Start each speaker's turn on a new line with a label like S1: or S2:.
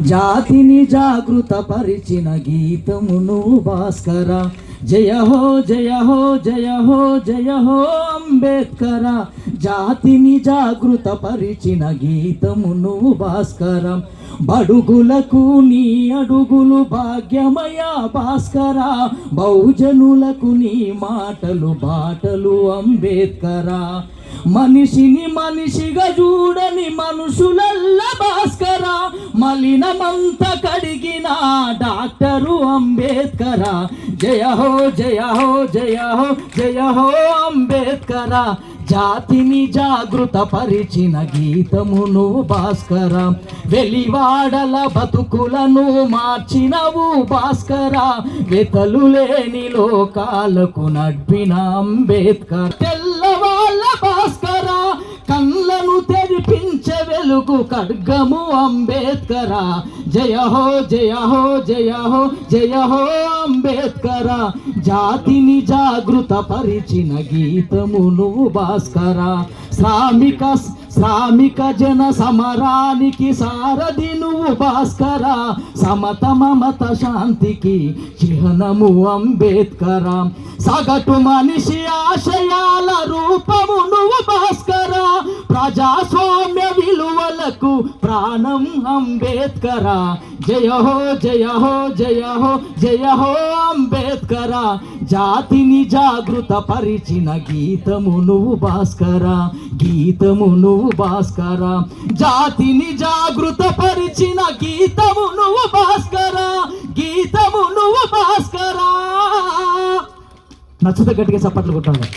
S1: జాతిని జాగృత పరిచిన గీతమును భాస్కర. జయ హో జయ హో జయ హో జయ హో అంబేద్కర. జాతిని జాగృత పరిచిన గీతమును భాస్కర. బడుగులకు నీ అడుగులు భాగ్యమయ భాస్కర. బహుజనులకు నీ మాటలు బాటలు అంబేద్కర. మనిషిని మనిషిగా చూడని మనుషులల్ల భాస్కర. మలినమంత కడిగిన డాక్టరు అంబేద్కర. జయ హో జయ హో జయ హో జయ హో అంబేద్కర. జాతిని జాగృత పరిచిన గీతమును భాస్కర. వెలివాడల బతుకులను మార్చినవు భాస్కర. వెతలు లేని లోకాలకు నడిపిన అంబేద్కర్. తెల్ల తెరిపించే ఖడ్గము అంబేద్కర. జయ హో జయ హో జయ హో జయ హో అంబేద్కర. జాతిని జాగృత పరిచిన గీతమును భాస్కర. శ్రామిక శ్రామిక జన సమరానికి సారథి నువ్వు భాస్కర. సమత మమత శాంతికి చిహ్నము అంబేద్కర. సగటు మనిషి ఆశ ప్రజాస్వామ్య విలువలకు ప్రాణం అంబేద్కరా. జయ హో జయ హో జయ హో జయ హో జాతిని జాగృత పరిచిన గీతము నువ్వు భాస్కర. గీతము నువ్వు భాస్కర. జాతిని జాగృత పరిచిన గీతము నువ్వు భాస్కర. గీతము నువ్వు భాస్కర. నచ్చుత గట్టిగా చప్పట్లు కొట్టాలి